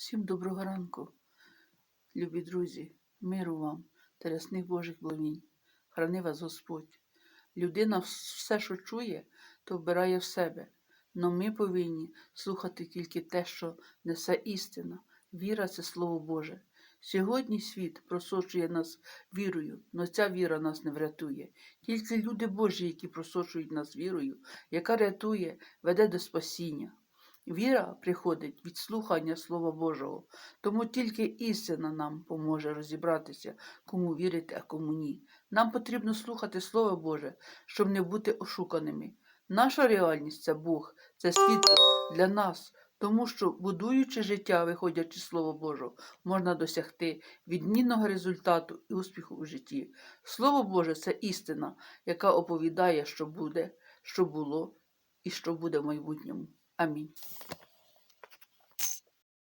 Всім доброго ранку, любі друзі, миру вам та рясних Божих благовінь. Храни вас Господь. Людина все, що чує, то вбирає в себе. Но ми повинні слухати тільки те, що несе істина. Віра це Слово Боже. Сьогодні світ просочує нас вірою, но ця віра нас не врятує. Тільки люди Божі, які просочують нас вірою, яка рятує, веде до спасіння. Віра приходить від слухання Слова Божого, тому тільки істина нам поможе розібратися, кому вірити, а кому ні. Нам потрібно слухати Слово Боже, щоб не бути ошуканими. Наша реальність це Бог, це світло для нас, тому що, будуючи життя, виходячи з Слова Божого, можна досягти відмінного результату і успіху у житті. Слово Боже це істина, яка оповідає, що буде, що було і що буде в майбутньому. Amém.